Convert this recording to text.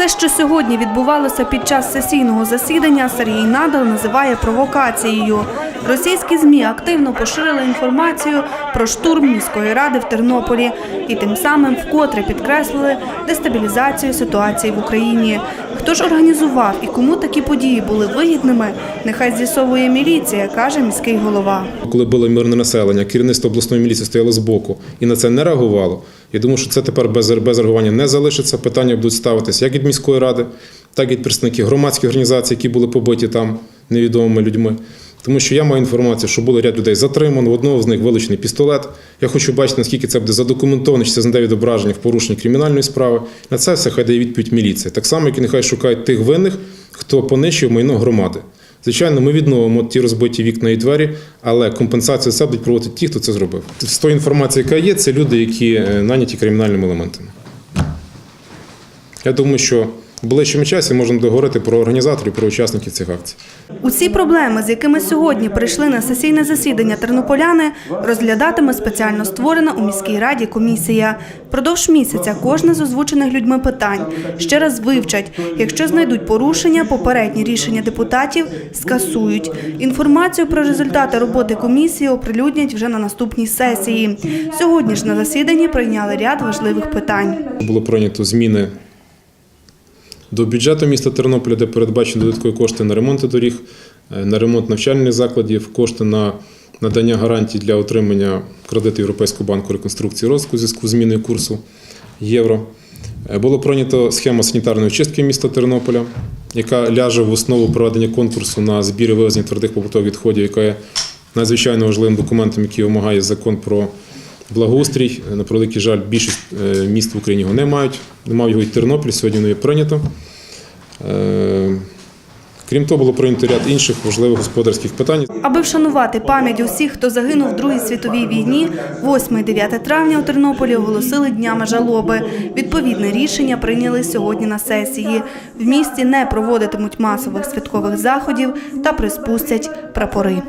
Все, що сьогодні відбувалося під час сесійного засідання, Сергій Надал називає провокацією. Російські змі активно поширили інформацію про штурм міської ради в Тернополі і тим самим вкотре підкреслили дестабілізацію ситуації в Україні. Хто ж організував і кому такі події були вигідними, нехай з'ясовує міліція, каже міський голова. Коли було мирне населення, керівництво обласної міліції стояло збоку і на це не реагувало. Я думаю, що це тепер без, без реагування не залишиться. Питання будуть ставитися як від міської ради, так і від представників громадських організацій, які були побиті там невідомими людьми. Тому що я маю інформацію, що було ряд людей затримано, у одного з них вилучений пістолет. Я хочу бачити, наскільки це буде задокументовано, чи це знайде відображення в порушенні кримінальної справи. На це все хай дає відповідь міліція. Так само, як і нехай шукають тих винних, хто понищив майно громади. Звичайно, ми відновимо ті розбиті вікна і двері, але компенсацію це будуть проводити ті, хто це зробив. З тої інформації, яка є, це люди, які е, наняті кримінальними елементами. Я думаю, що в ближчому часі можемо договорити про організаторів, про учасників цих акцій. Усі проблеми, з якими сьогодні прийшли на сесійне засідання тернополяни, розглядатиме спеціально створена у міській раді комісія. Продовж місяця кожне з озвучених людьми питань ще раз вивчать. Якщо знайдуть порушення, попередні рішення депутатів скасують. Інформацію про результати роботи комісії оприлюднять вже на наступній сесії. Сьогодні ж на засіданні прийняли ряд важливих питань. Було прийнято зміни до бюджету міста Тернополя, де передбачені додаткові кошти на ремонти доріг, е, на ремонт навчальних закладів, кошти на надання гарантій для отримання кредиту Європейського банку реконструкції і розвитку у зв'язку з зміною курсу євро. Е, Було прийнято схема санітарної очистки міста Тернополя, яка ляже в основу проведення конкурсу на збір і вивезення твердих побутових відходів, яка є надзвичайно важливим документом, який вимагає закон про благоустрій. На превеликий жаль, більшість е, міст в Україні його не мають. Не мав його і Тернопіль, сьогодні воно є прийнято. Е, Крім того, було прийнято ряд інших важливих господарських питань. Аби вшанувати пам'ять усіх, хто загинув в Другій світовій війні, 8-9 травня у Тернополі оголосили днями жалоби. Відповідне рішення прийняли сьогодні на сесії. В місті не проводитимуть масових святкових заходів та приспустять прапори.